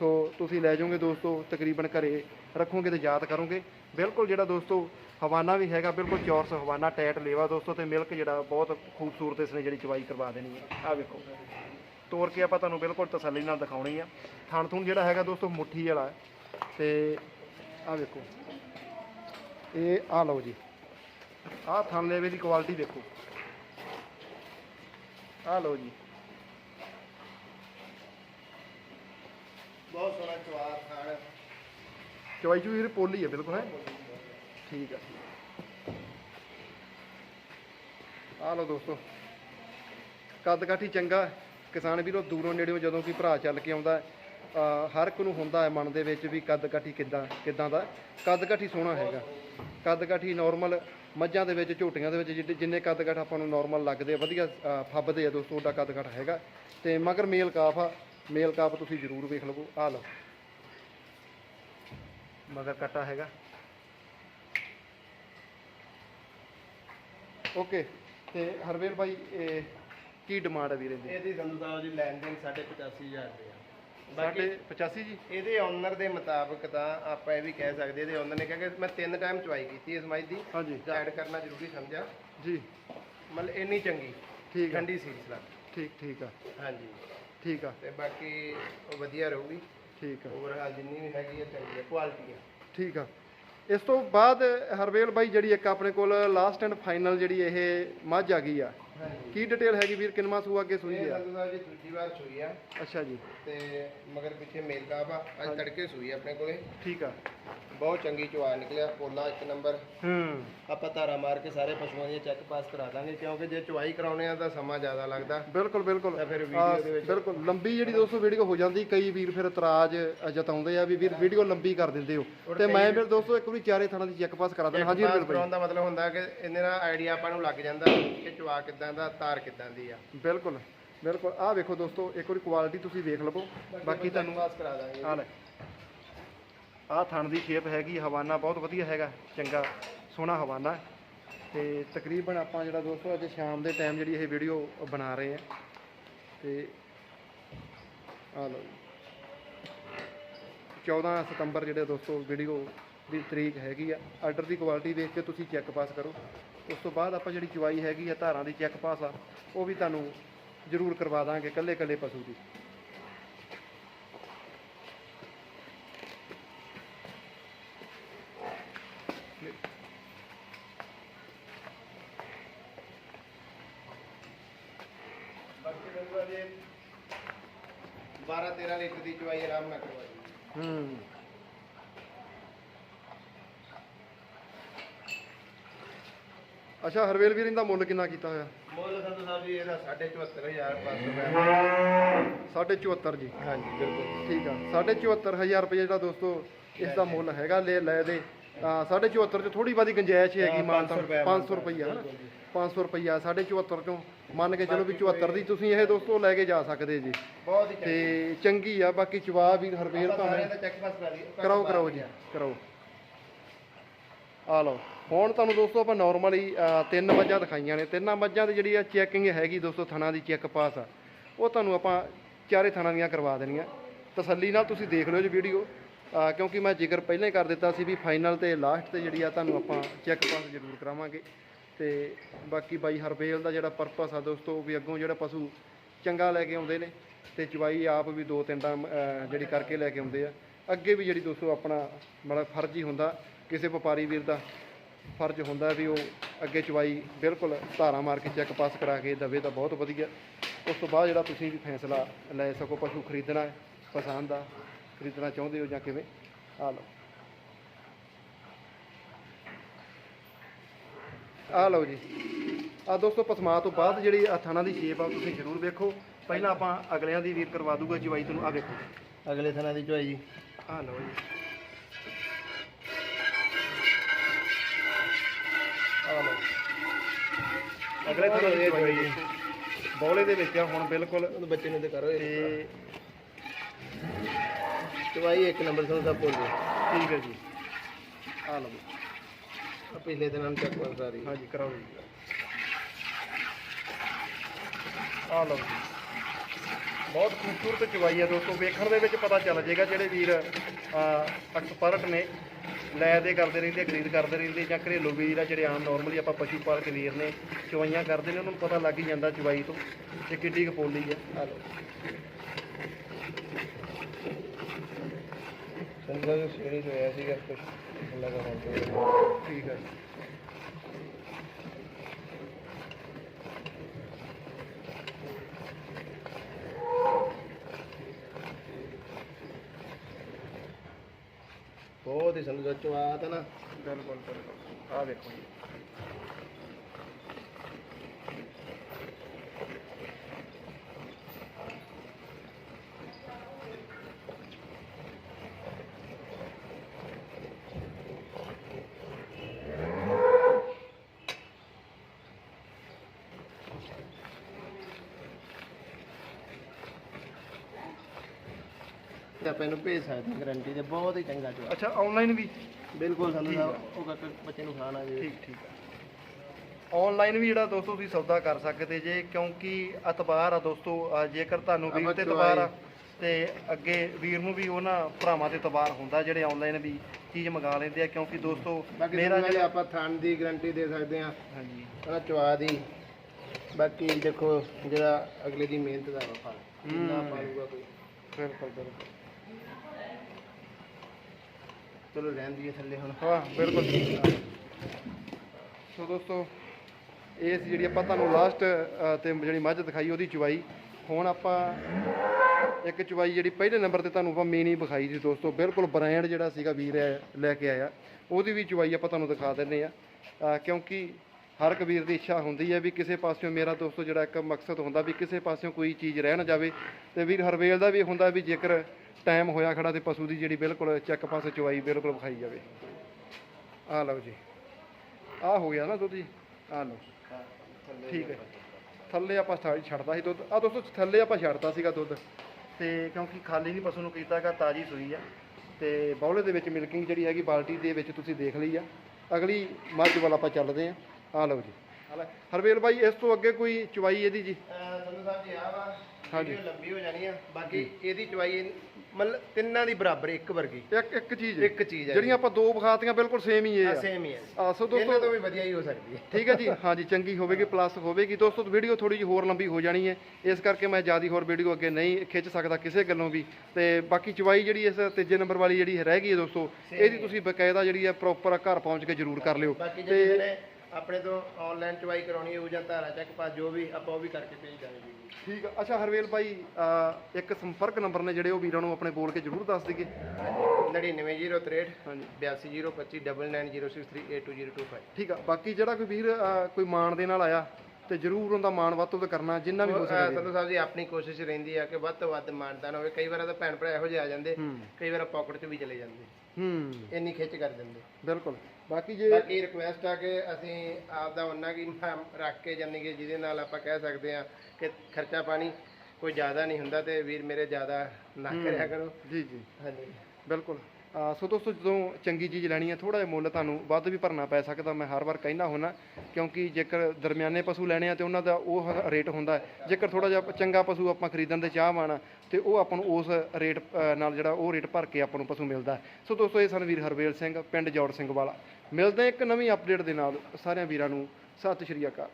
ਸੋ ਤੁਸੀਂ ਲੈ ਜਾਓਗੇ ਦੋਸਤੋ, ਤਕਰੀਬਨ ਘਰੇ ਰੱਖੋਗੇ ਤੇ ਯਾਦ ਕਰੋਗੇ। ਬਿਲਕੁਲ ਜਿਹੜਾ ਦੋਸਤੋ, ਹਵਾਨਾ ਵੀ ਹੈਗਾ, ਬਿਲਕੁਲ ਚੌਰਸ ਹਵਾਨਾ ਟੈਟ ਲੇਵਾ ਦੋਸਤੋ, ਤੇ ਮਿਲਕ ਜਿਹੜਾ ਬਹੁਤ ਖੂਬਸੂਰਤ ਇਸ ਨੇ ਜਿਹੜੀ ਚਵਾਈ ਕਰਵਾ ਦੇਣੀ ਹੈ। ਆ ਵੇਖੋ। ਤੋੜ ਕੇ ਆਪਾਂ ਤੁਹਾਨੂੰ ਬਿਲਕੁਲ ਤਸੱਲੀ ਨਾਲ ਦਿਖਾਉਣੀ ਆ। ਥਣ ਥੁਣ ਜਿਹੜਾ ਹੈਗਾ ਦੋਸਤੋ, ਮੁੱਠੀ ਵਾਲਾ ਹੈ। ਤੇ ਆ ਵੇਖੋ। ਇਹ ਆ ਲਓ ਜੀ। ਆਹ ਥਣ ਲੇਵੇ ਦੀ ਕੁਆਲਿਟੀ ਦੇਖੋ ਆ ਲਓ ਜੀ। ਬਹੁਤ ਸੋਹਣਾ ਚਵਾਰ ਖਾਣ। ਚਵਾਈ ਚੂਈ ਪੋਲੀ ਹੈ ਬਿਲਕੁਲ ਹੈ? ਠੀਕ ਆ। ਆ ਲਓ ਦੋਸਤੋ। ਕੱਦ ਕਾਠੀ ਚੰਗਾ ਹੈ। ਕਿਸਾਨ ਵੀਰੋ ਦੂਰੋਂ ਨੇੜਿਓਂ ਜਦੋਂ ਕੋਈ ਭਰਾ ਚੱਲ ਕੇ ਆਉਂਦਾ ਹੈ, ਹਰ ਇੱਕ ਨੂੰ ਹੁੰਦਾ ਹੈ ਮਨ ਦੇ ਵਿੱਚ ਵੀ ਕੱਦ ਕਾਠੀ ਕਿੱਦਾਂ ਕਿੱਦਾਂ ਦਾ। ਕੱਦ ਕਾਠੀ ਸੋਹਣਾ ਹੈਗਾ। ਕੱਦ ਕਾਠੀ ਨਾਰਮਲ ਮੱਝਾਂ ਦੇ ਵਿੱਚ ਝੋਟੀਆਂ ਦੇ ਵਿੱਚ ਜਿੰਨੇ ਕੱਦ ਕਾਠ ਆਪਾਂ ਨੂੰ ਨਾਰਮਲ ਲੱਗਦੇ ਆ ਵਧੀਆ ਫੱਬਦੇ ਆ ਦੋਸਤੋ ਉਹਦਾ ਕੱਦ ਕਾਠ ਹੈਗਾ। ਤੇ ਮਗਰ ਮੇਲ ਕਾਫ ਆ। ਮੇਲ ਕਾਫ ਤੁਸੀਂ ਜ਼ਰੂਰ ਵੇਖ ਲਵੋ ਆ ਲਓ। ਮਗਰ ਕੱਟਾ ਹੈਗਾ। ਓਕੇ ਤੇ ਹਰਵੇਲ ਭਾਈ ਇਹ ਕੀ ਡਿਮਾਂਡ ਹੈ ਵੀਰੇ ਦੀ? ਇਹਦੀ ਸੰਧੂ ਸਾਹਿਬ ਜੀ ਲੈਣ ਦੇਣ 85000 ਰੁਪਏ ਆ। ਸਾਡੇ 85 ਜੀ? ਇਹਦੇ ਓਨਰ ਦੇ ਮੁਤਾਬਕ ਤਾਂ ਆਪਾਂ ਇਹ ਵੀ ਕਹਿ ਸਕਦੇ ਇਹਦੇ ਓਨਰ ਨੇ ਕਿਹਾ ਕਿ ਮੈਂ ਤਿੰਨ ਟਾਈਮ ਚਵਾਈ ਕੀਤੀ ਇਸ ਮਾਈ ਦੀ। ਹਾਂਜੀ। ਐਡ ਕਰਨਾ ਜ਼ਰੂਰੀ ਸਮਝਿਆ। ਜੀ। ਮਤਲਬ ਇੰਨੀ ਚੰਗੀ ਠੀਕ ਆ। ਠੰਡੀ ਸੀਰੀਜ਼ ਲੱਗ ਠੀਕ ਠੀਕ ਆ। ਹਾਂਜੀ। ਠੀਕ ਆ। ਤੇ ਬਾਕੀ ਉਹ ਵਧੀਆ ਰਹੂਗੀ। ਠੀਕ ਆ। ਓਵਰਆਲ ਜਿੰਨੀ ਵੀ ਹੈਗੀ ਹੈ ਚੰਗੀ ਹੈ ਕੁਆਲਿਟੀ ਹੈ ਠੀਕ ਆ। ਇਸ ਤੋਂ ਬਾਅਦ ਹਰਵੇਲ ਬਾਈ ਜਿਹੜੀ ਇੱਕ ਆਪਣੇ ਕੋਲ ਲਾਸਟ ਐਂਡ ਫਾਈਨਲ ਜਿਹੜੀ ਇਹ ਮੱਝ ਆ ਗਈ ਆ ਹਾਂਜੀ ਕੀ ਡਿਟੇਲ ਹੈਗੀ ਵੀਰ? ਕਿੰਨਵਾਂ ਸੂਆ ਅੱਗੇ ਸੂਈ ਇਹ ਆ? ਸੰਧੂ ਸਾਹਿਬ ਜੀ ਦੂਜੀ ਵਾਰ ਸੂਈ ਆ। ਅੱਛਾ ਜੀ। ਤੇ ਮਗਰ ਪਿੱਛੇ ਮੇਲ ਕਾਬ ਆ। ਅੱਜ ਤੜਕੇ ਸੂਈ ਆਪਣੇ ਕੋਲੇ। ਠੀਕ ਆ। ਬਹੁਤ ਚੰਗੀ ਚਵਾ ਨਿਕਲਿਆ। ਪੋਲਾ ਇੱਕ ਨੰਬਰ। ਹੂੰ। ਆਪਾਂ ਧਾਰਾ ਮਾਰ ਕੇ ਸਾਰੇ ਪਸ਼ੂਆਂ ਦੀ ਚੈੱਕ ਪਾਸ ਕਰਾ ਦਾਂਗੇ ਕਿਉਂਕਿ ਜੇ ਚਵਾਈ ਕਰਾਉਣੇ ਆ ਤਾਂ ਸਮਾਂ ਜ਼ਿਆਦਾ ਲੱਗਦਾ। ਬਿਲਕੁਲ ਬਿਲਕੁਲ। ਤਾਂ ਫਿਰ ਵੀਡੀਓ ਦੇ ਵਿੱਚ ਬਿਲਕੁਲ। ਲੰਬੀ ਜਿਹੜੀ ਦੋਸਤੋ ਵੀਡੀਓ ਹੋ ਜਾਂਦੀ ਕਈ ਵੀਰ ਫਿਰ ਇਤਰਾਜ਼ ਜਤਾਉਂਦੇ ਆ ਵੀ ਵੀਰ ਵੀਡੀਓ ਲੰਬੀ ਕਰ ਦਿੰਦੇ ਹੋ। ਤੇ ਮੈਂ ਫਿਰ ਦੋਸਤੋ ਇੱਕ ਵਾਰੀ ਚਾਰੇ ਥਾਣਾ ਦੀ ਚੈੱਕ ਪਾਸ ਕਰਾ ਦੇਣਾ ਹਾਂਜੀ ਪਾਸ ਕਰਾਉਣ ਦਾ ਮਤਲਬ ਹੁੰਦਾ ਕਿ ਇਹਦੇ ਨਾਲ ਆਈਡੀਆ ਆਪਾਂ ਨੂੰ ਲੱਗ ਜਾਂਦਾ ਕਿ ਚਵਾ ਕਿਦਾਂ ਦਾ ਤਾਰ ਕਿਦਾਂ ਦੀ ਆ? ਬਿਲਕੁਲ ਬਿਲਕੁਲ। ਆਹ ਵੇਖੋ ਦੋਸਤੋ ਇੱਕ ਵਾਰੀ ਕੁਆਲਿਟੀ ਤੁਸੀਂ ਵੇਖ ਲਵੋ। ਬਾਕੀ ਤੁਹਾਨੂੰ ਪਾਸ ਕਰਾ ਦਾਂਗੇ। ਆ ਲੈ। ਆਹ ਥਣ ਦੀ ਸ਼ੇਪ ਹੈਗੀ ਹਵਾਨਾ ਬਹੁਤ ਵਧੀਆ ਹੈਗਾ ਚੰਗਾ ਸੋਹਣਾ ਹਵਾਨਾ। ਤੇ ਤਕਰੀਬਨ ਆਪਾਂ ਜਿਹੜਾ ਦੋਸਤੋ ਅੱਜ ਸ਼ਾਮ ਦੇ ਟਾਈਮ ਜਿਹੜੀ ਇਹ ਵੀਡੀਓ ਬਣਾ ਰਹੇ ਆ ਤੇ ਆ ਲਓ ਜੀ। 14 ਸਤੰਬਰ ਜਿਹੜੇ ਦੋਸਤੋ ਵੀਡੀਓ ਦੀ ਤਰੀਕ ਹੈਗੀ ਆ ਆਰਡਰ ਦੀ ਕੁਆਲਿਟੀ ਦੇਖ ਕੇ ਤੁਸੀਂ ਚੈੱਕ ਪਾਸ ਕਰੋ। ਉਸ ਤੋਂ ਬਾਅਦ ਆਪਾਂ ਜਿਹੜੀ ਚਵਾਈ ਹੈਗੀ ਆ, ਧਾਰਾਂ ਦੀ ਚੈੱਕ ਪਾਸ ਆ, ਉਹ ਵੀ ਤੁਹਾਨੂੰ ਜ਼ਰੂਰ ਕਰਵਾ ਦਾਂਗੇ ਕੱਲੇ ਕੱਲੇ ਪਸ਼ੂ ਦੀ ਬਾਕੀ ਮੈਨੂੰ ਅਜੇ 12 13 ਲੀਟਰ ਦੀ ਚਵਾਈ ਆਰਾਮ ਨਾਲ ਕਰਵਾ ਦਿੰਦੇ ਹੂੰ ਅੱਛਾ ਹਰਵੇਲ ਵੀਰ ਇਹਦਾ ਮੁੱਲ ਕਿੰਨਾ ਕੀਤਾ ਹੋਇਆ? ਮੁੱਲ ਸੰਧੂ ਸਾਹਿਬ ਜੀ ਇਹਦਾ 74500 ਰੁਪਏ। ਸਾਢੇ 74 ਜੀ। ਹਾਂਜੀ ਬਿਲਕੁਲ। ਠੀਕ ਆ। ਸਾਢੇ 74000 ਰੁਪਏ ਜਿਹੜਾ ਦੋਸਤੋ ਇਸ ਦਾ ਮੁੱਲ ਹੈਗਾ ਲੈ ਲੈ ਦੇ। ਤਾਂ ਸਾਢੇ 74 ਚ ਥੋੜੀ ਬਾਦੀ ਗੁੰਜਾਇਸ਼ ਹੈਗੀ ਹਾਂ, ਮਾਨ ਤਾਂ 500 ਰੁਪਇਆ 500 ਰੁਪਈਆ ਹਨਾ? 500 ਰੁਪਈਆ ਸਾਢੇ 74 ਚੋਂ ਮੰਨ ਕੇ ਚਲੋ ਵੀ 74 ਦੀ ਤੁਸੀਂ ਇਹ ਦੋਸਤੋ ਲੈ ਕੇ ਜਾ ਸਕਦੇ ਜੀ। ਬਹੁਤ ਹੀ ਤੇ ਚੰਗੀ ਆ ਬਾਕੀ ਚਵਾ ਵੀ ਹਰਵੇਲ ਭਾਵੇਂ ਦਈਏ ਕਰਾਓ ਕਰਾਓ ਜੀ ਕਰਾਓ। ਆ ਲਓ, ਹੁਣ ਤੁਹਾਨੂੰ ਦੋਸਤੋ ਆਪਾਂ ਨਾਰਮਲੀ ਤਿੰਨ ਮੱਝਾਂ ਦਿਖਾਈਆਂ ਨੇ। ਤਿੰਨਾਂ ਮੱਝਾਂ ਦੀ ਜਿਹੜੀ ਆ ਚੈਕਿੰਗ ਹੈਗੀ ਦੋਸਤੋ, ਥਣਾ ਦੀ ਚੈੱਕ ਪਾਸ ਆ। ਉਹ ਤੁਹਾਨੂੰ ਆਪਾਂ ਚਾਰੇ ਥਣਾ ਦੀਆਂ ਕਰਵਾ ਦੇਣੀਆਂ। ਤਸੱਲੀ ਨਾਲ ਤੁਸੀਂ ਦੇਖ ਲਿਓ ਜੀ ਵੀਡੀਓ ਕਿਉਂਕਿ ਮੈਂ ਜ਼ਿਕਰ ਪਹਿਲਾਂ ਹੀ ਕਰ ਦਿੱਤਾ ਸੀ ਵੀ ਫਾਈਨਲ ਤੇ ਲਾਸਟ ਤੇ ਜਿਹੜੀ ਆ ਤੁਹਾਨੂੰ ਆਪਾਂ ਚੈੱਕ ਪਾਸ ਜ਼ਰੂਰ ਕਰਾਵਾਂਗੇ। ਤੇ ਬਾਕੀ ਬਾਈ ਹਰਬੇਲ ਦਾ ਜਿਹੜਾ ਪਰਪਸ ਆ ਦੋਸਤੋ ਵੀ ਅੱਗੋਂ ਜਿਹੜਾ ਪਸ਼ੂ ਚੰਗਾ ਲੈ ਕੇ ਆਉਂਦੇ ਨੇ ਤੇ ਚਵਾਈ ਆਪ ਵੀ ਦੋ ਤਿੰਨ ਟਾਈਮ ਜਿਹੜੀ ਕਰਕੇ ਲੈ ਕੇ ਆਉਂਦੇ ਆ। ਅੱਗੇ ਵੀ ਜਿਹੜੀ ਦੋਸਤੋ ਆਪਣਾ ਬੜਾ ਫਰਜ਼ ਹੀ ਹੁੰਦਾ। ਕਿਸੇ ਵਪਾਰੀ ਵੀਰ ਦਾ ਫਰਜ਼ ਹੁੰਦਾ ਵੀ ਉਹ ਅੱਗੇ ਚਵਾਈ ਬਿਲਕੁਲ ਧਾਰਾ ਮਾਰ ਕੇ ਚੈੱਕ ਪਾਸ ਕਰਾ ਕੇ ਦਵੇ ਤਾਂ ਬਹੁਤ ਵਧੀਆ। ਉਸ ਤੋਂ ਬਾਅਦ ਜਿਹੜਾ ਤੁਸੀਂ ਵੀ ਫੈਸਲਾ ਲੈ ਸਕੋ ਪਸ਼ੂ ਖਰੀਦਣਾ ਹੈ ਪਸੰਦ ਆ ਖਰੀਦਣਾ ਚਾਹੁੰਦੇ ਹੋ ਜਾਂ ਕਿਵੇਂ ਆ ਲਓ। ਆ ਲਓ ਜੀ। ਆ ਦੋਸਤੋ ਪਸਮਾ ਤੋਂ ਬਾਅਦ ਜਿਹੜੀ ਆ ਥਾਣਾ ਦੀ ਸ਼ੇਪ ਆ ਤੁਸੀਂ ਜ਼ਰੂਰ ਵੇਖੋ। ਪਹਿਲਾਂ ਆਪਾਂ ਅਗਲਿਆਂ ਦੀ ਵੀਰ ਕਰਵਾ ਦੂਗਾ ਚਵਾਈ ਤੁਹਾਨੂੰ ਆ ਵੇਖੋ। ਅਗਲੇ ਥਣਾ ਦੀ ਚੁਆਈ ਜੀ। ਆ ਲਓ ਜੀ। ਅਗਲੇ ਥਾਣਾ ਦੀ ਚਵਾਈ ਜੀ ਬੌਲੇ ਦੇ ਵਿੱਚ ਆ ਹੁਣ ਬਿਲਕੁਲ ਬੱਚੇ ਨੂੰ ਤੇ ਕਰੋ ਤੇ ਚੁਆਈ ਇੱਕ ਨੰਬਰ ਤੋਂ ਸਭ ਬੋਲ ਠੀਕ ਹੈ ਜੀ। ਆ ਲਓ। ਆ ਪਿਛਲੇ ਦਿਨਾਂ ਨੂੰ ਚੱਕ ਪਾਸ ਸਾਰੀ। ਹਾਂਜੀ ਕਰਾਓ ਜੀ। ਆ ਲਓ ਜੀ। ਬਹੁਤ ਖੂਬਸੂਰਤ ਚਵਾਈ ਆ ਦੋਸਤੋ। ਵੇਖਣ ਦੇ ਵਿੱਚ ਪਤਾ ਚੱਲ ਜਾਏਗਾ ਜਿਹੜੇ ਵੀਰ ਐਕਸਪਰਟ ਨੇ। ਲੈ ਦੇ ਕਰਦੇ ਰਹਿੰਦੇ ਖਰੀਦ ਕਰਦੇ ਰਹਿੰਦੇ ਜਾਂ ਘਰੇਲੂ ਵੀਰ ਆ ਜਿਹੜੇ ਆਮ ਨਾਰਮਲੀ ਆਪਾਂ ਪਸ਼ੂ ਪਾਲਕ ਵੀਰ ਨੇ ਚਵਾਈਆਂ ਕਰਦੇ ਨੇ ਉਹਨਾਂ ਨੂੰ ਪਤਾ ਲੱਗ ਹੀ ਜਾਂਦਾ ਚਵਾਈ ਤੋਂ ਤੇ ਕਿੱਡੀ ਕੁ ਪੋਲੀ ਆ। ਆ ਲਓ। ਸੰਗਾ ਜੋ ਸ਼ੇਰੀ ਹੋਇਆ ਸੀਗਾ ਕੁਝ ਲਗਾ ਠੀਕ ਹੈ ਜੀ ਬਹੁਤ ਹੀ ਸੰਗਾ ਚੁਆ ਤਾਂ ਨਾ। ਬਿਲਕੁਲ ਬਿਲਕੁਲ। ਆ ਵੇਖੋ ਜੀ। ਆਪਾਂ ਇਹਨੂੰ ਭੇਜ ਸਕਦੇ ਗਰੰਟੀ ਤੇ ਬਹੁਤ ਹੀ ਚੰਗਾ ਚੁਆ ਅੱਛਾ ਆਨਲਾਈਨ ਵੀ? ਬਿਲਕੁਲ ਸਾਹਿਬ ਉਹ ਕਾਕਾ ਬੱਚੇ ਨੂੰ ਖਾਣਾ ਜੀ ਠੀਕ ਠੀਕ ਆ। ਆਨਲਾਈਨ ਵੀ ਜਿਹੜਾ ਦੋਸਤੋ ਤੁਸੀਂ ਸੌਦਾ ਕਰ ਸਕਦੇ ਜੇ ਕਿਉਂਕਿ ਅਤਬਾਰ ਆ ਦੋਸਤੋ ਜੇਕਰ ਤੁਹਾਨੂੰ ਵੀਰ ਤੇ ਤਬਾਰ ਆ ਤੇ ਅੱਗੇ ਵੀਰ ਨੂੰ ਵੀ ਉਹਨਾਂ ਭਰਾਵਾਂ ਤੇ ਤਬਾਰ ਹੁੰਦਾ ਜਿਹੜੇ ਆਨਲਾਈਨ ਵੀ ਚੀਜ਼ ਮੰਗਾ ਲੈਂਦੇ ਆ ਕਿਉਂਕਿ ਦੋਸਤੋ ਮੇਰਾ ਜਿਹੜਾ ਆਪਾਂ ਥਣ ਦੀ ਗਰੰਟੀ ਦੇ ਸਕਦੇ ਹਾਂ ਹਾਂਜੀ। ਹਨਾ ਚੁਆ ਦੀ। ਬਾਕੀ ਦੇਖੋ ਜਿਹੜਾ ਅਗਲੇ ਦੀ ਮਿਹਨਤ ਦਾ ਫਲ ਹੂੰ। ਨਾ ਪਾਲੂਗਾ ਕੋਈ। ਬਿਲਕੁਲ ਬਿਲਕੁਲ। ਚਲੋ ਰਹਿੰਦੀ ਹੈ ਥੱਲੇ ਹੁਣ। ਹਾਂ, ਬਿਲਕੁਲ ਠੀਕ ਸੋ ਦੋਸਤੋ, ਇਹ ਸੀ ਜਿਹੜੀ ਆਪਾਂ ਤੁਹਾਨੂੰ ਲਾਸਟ ਤੇ ਜਿਹੜੀ ਮੱਝ ਦਿਖਾਈ, ਉਹਦੀ ਚਵਾਈ ਹੁਣ ਆਪਾਂ ਇੱਕ ਚਵਾਈ ਜਿਹੜੀ ਪਹਿਲੇ ਨੰਬਰ ਤੇ ਤੁਹਾਨੂੰ ਆਪਾਂ ਮੇਨੀ ਵਿਖਾਈ ਸੀ ਦੋਸਤੋ, ਬਿਲਕੁਲ ਬ੍ਰਾਂਡ ਜਿਹੜਾ ਸੀਗਾ ਵੀਰ ਲੈ ਕੇ ਆਇਆ। ਉਹਦੀ ਵੀ ਚਵਾਈ ਆਪਾਂ ਤੁਹਾਨੂੰ ਦਿਖਾ ਦਿੰਨੇ ਆ ਕਿਉਂਕਿ ਹਰ ਇੱਕ ਵੀਰ ਦੀ ਇੱਛਾ ਹੁੰਦੀ ਹੈ ਵੀ ਕਿਸੇ ਪਾਸਿਓਂ ਮੇਰਾ ਦੋਸਤੋ ਜਿਹੜਾ ਇੱਕ ਮਕਸਦ ਹੁੰਦਾ ਵੀ ਕਿਸੇ ਪਾਸਿਓਂ ਕੋਈ ਚੀਜ਼ ਰਹਿ ਨਾ ਜਾਵੇ। ਤੇ ਵੀਰ ਹਰਵੇਲ ਦਾ ਵੀ ਹੁੰਦਾ ਵੀ ਜੇਕਰ ਟਾਈਮ ਹੋਇਆ ਖੜਾ ਤੇ ਪਸ਼ੂ ਦੀ ਜਿਹੜੀ ਬਿਲਕੁਲ ਚੈੱਕ ਪਾਸੇ ਚਵਾਈ ਬਿਲਕੁਲ ਵਿਖਾਈ ਜਾਵੇ। ਆ ਲਓ ਜੀ। ਆ ਹੋ ਗਿਆ ਨਾ ਦੁੱਧ ਜੀ? ਆ ਲਓ। ਠੀਕ ਹੈ। ਥੱਲੇ ਆਪਾਂ ਛੱਡਦਾ ਸੀ ਦੁੱਧ। ਆ ਦੋਸਤੋ ਥੱਲੇ ਆਪਾਂ ਛੱਡਤਾ ਸੀਗਾ ਦੁੱਧ। ਤੇ ਕਿਉਂਕਿ ਖਾਲੀ ਨਹੀਂ ਪਸ਼ੂ ਨੂੰ ਕੀਤਾ ਹੈਗਾ ਤਾਜੀ ਸੂਈ ਆ। ਤੇ ਬੌਲੇ ਦੇ ਵਿੱਚ ਮਿਲਕਿੰਗ ਜਿਹੜੀ ਹੈਗੀ ਬਾਲਟੀ ਦੇ ਵਿੱਚ ਤੁਸੀਂ ਦੇਖ ਲਈ ਆ। ਅਗਲੀ ਮੱਝ ਵੱਲ ਆਪਾਂ ਚੱਲਦੇ ਆ ਆ ਲਓ ਜੀ। ਹਰਵੇਲ ਬਾਈ ਇਸ ਤੋਂ ਅੱਗੇ ਕੋਈ ਚਵਾਈ ਇਹਦੀ ਜੀ? ਸੰਧੂ ਸਾਹਿਬ ਜੀ ਆ ਵਾ। ਹਾਂਜੀ। ਵੀਡੀਓ ਲੰਬੀ ਹੋ ਜਾਣੀ ਆ ਬਾਕੀ ਇਹਦੀ ਚਵਾਈ ਮਤਲਬ ਤਿੰਨਾਂ ਦੀ ਬਰਾਬਰ ਇੱਕ ਵਰਗੀ। ਇੱਕ ਇੱਕ ਚੀਜ਼ ਇੱਕ ਚੀਜ਼ ਹੈ ਜਿਹੜੀਆਂ ਆਪਾਂ ਦੋ ਵਿਖਾਤੀਆਂ ਬਿਲਕੁਲ ਸੇਮ ਹੀ ਇਹ ਆ ਸੇਮ ਹੀ ਹੈ ਆ ਸੋ ਇਹਨਾਂ ਦੋਸਤੋ ਤੋਂ ਵੀ ਵਧੀਆ ਹੀ ਹੋ ਸਕਦੀ ਹੈ। ਠੀਕ ਹੈ ਜੀ। ਹਾਂਜੀ ਚੰਗੀ ਹੋਵੇਗੀ ਪਲੱਸ ਹੋਵੇਗੀ। ਦੋਸਤੋ ਵੀਡੀਓ ਥੋੜੀ ਜਿਹੀ ਹੋਰ ਲੰਬੀ ਹੋ ਜਾਣੀ ਹੈ। ਇਸ ਕਰਕੇ ਮੈਂ ਜ਼ਿਆਦਾ ਹੋਰ ਵੀਡੀਓ ਅੱਗੇ ਨਹੀਂ ਖਿੱਚ ਸਕਦਾ ਕਿਸੇ ਗੱਲੋਂ ਵੀ। ਤੇ ਬਾਕੀ ਚਵਾਈ ਜਿਹੜੀ ਇਸ ਤੀਜੇ ਨੰਬਰ ਵਾਲੀ ਜਿਹੜੀ ਰਹਿ ਗਈ ਹੈ ਦੋਸਤੋ ਇਹਦੀ ਤੁਸੀਂ ਬਕਾਇਦਾ ਜਿਹੜੀ ਹੈ ਪ੍ਰੋਪਰ ਘਰ ਪਹੁੰਚ ਕੇ ਜ਼ਰੂਰ ਕਰ ਲਿਓ। ਬਾਕੀ ਨੇ ਆਪਣੇ ਤੋਂ ਆਨਲਾਈਨ ਚਵਾਈ ਕਰਾਉਣੀ ਹੋਊ ਜਾਂ ਧਾਰਾ ਚੱਕ ਪਾ ਜੋ ਵੀ ਆਪਾਂ ਉਹ ਵੀ ਕਰਕੇ ਭੇਜ ਦਾਂਗੇ ਜੀ। ਠੀਕ ਆ। ਅੱਛਾ ਹਰਵੇਲ ਭਾਈ ਇੱਕ ਸੰਪਰਕ ਨੰਬਰ ਨੇ ਜਿਹੜੇ ਉਹ ਵੀਰਾਂ ਨੂੰ ਆਪਣੇ ਬੋਲ ਕੇ ਜ਼ਰੂਰ ਦੱਸ ਦਈਏ। 9903 ਹਾਂਜੀ। 8205 9906382025 ਠੀਕ ਆ। ਬਾਕੀ ਜਿਹੜਾ ਕੋਈ ਵੀਰ ਕੋਈ ਮਾਣ ਦੇ ਨਾਲ ਆਇਆ ਤੇ ਜ਼ਰੂਰ ਉਹਦਾ ਮਾਣ ਵੱਧ ਤੋਂ ਵੱਧ ਕਰਨਾ ਜਿੰਨਾ ਵੀ ਹੋ ਸਕੇ। ਸੰਧੂ ਸਾਹਿਬ ਜੀ ਆਪਣੀ ਕੋਸ਼ਿਸ਼ ਰਹਿੰਦੀ ਆ ਕਿ ਵੱਧ ਤੋਂ ਵੱਧ ਮਾਨਦਾਨ ਹੋਵੇ। ਕਈ ਵਾਰ ਤਾਂ ਭੈਣ ਭਰਾ ਇਹੋ ਜਿਹੇ ਆ ਜਾਂਦੇ ਕਈ ਵਾਰ ਪਾਕਟ 'ਚ ਵੀ ਚਲੇ ਜਾਂਦੇ। ਹੂੰ। ਇੰਨੀ ਖਿੱਚ ਕਰ ਦਿੰਦੇ। ਬਿਲਕੁਲ। ਬਾਕੀ ਜੇ ਬਾਕੀ ਰਿਕੁਐਸਟ ਆ ਕਿ ਅਸੀਂ ਆਪ ਦਾ ਉਹਨਾਂ ਕੀ ਰੱਖ ਕੇ ਜਾਨੀ ਕਿ ਜਿਹਦੇ ਨਾਲ ਆਪਾਂ ਕਹਿ ਸਕਦੇ ਆ ਕਿ ਖਰਚਾ ਪਾਣੀ ਕੋਈ ਜ਼ਿਆਦਾ ਨਹੀਂ ਹੁੰਦਾ ਤੇ ਵੀਰ ਮੇਰੇ ਜ਼ਿਆਦਾ ਨਾ ਕਰਿਆ ਕਰੋ। ਜੀ ਜੀ। ਹਾਂਜੀ। ਬਿਲਕੁਲ। ਸੋ ਦੋਸਤੋ, ਜਦੋਂ ਚੰਗੀ ਚੀਜ਼ ਲੈਣੀ ਹੈ ਥੋੜਾ ਜਿਹਾ ਮੁੱਲ ਤੁਹਾਨੂੰ ਵੱਧ ਵੀ ਭਰਨਾ ਪੈ ਸਕਦਾ, ਮੈਂ ਹਰ ਵਾਰ ਕਹਿਣਾ ਹੁੰਦਾ, ਕਿਉਂਕਿ ਜੇਕਰ ਦਰਮਿਆਨੇ ਪਸ਼ੂ ਲੈਣੇ ਆ ਤੇ ਉਹਨਾਂ ਦਾ ਉਹ ਰੇਟ ਹੁੰਦਾ ਜੇਕਰ ਥੋੜਾ ਜਿਹਾ ਚੰਗਾ ਪਸ਼ੂ ਆਪਾਂ ਖਰੀਦਣ ਦੇ ਚਾਹਵਾਨ ਆ, ਤੇ ਉਹ ਆਪਾਂ ਨੂੰ ਉਸ ਰੇਟ ਨਾਲ ਜਿਹੜਾ ਉਹ ਰੇਟ ਭਰ ਕੇ ਆਪਾਂ ਨੂੰ ਪਸ਼ੂ ਮਿਲਦਾ ਸੋ ਦੋਸਤੋ, ਇਹ ਸਨ ਵੀਰ ਹਰਵੇਲ ਸਿੰਘ, ਪਿੰਡ ਜੋੜ ਸਿੰਘ ਵਾਲਾ। ਮਿਲਦੇ ਇੱਕ ਨਵੀਂ ਅਪਡੇਟ ਦੇ ਨਾਲ। ਸਾਰਿਆਂ ਵੀਰਾਂ ਨੂੰ ਸਤਿ ਸ਼੍ਰੀ ਅਕਾਲ।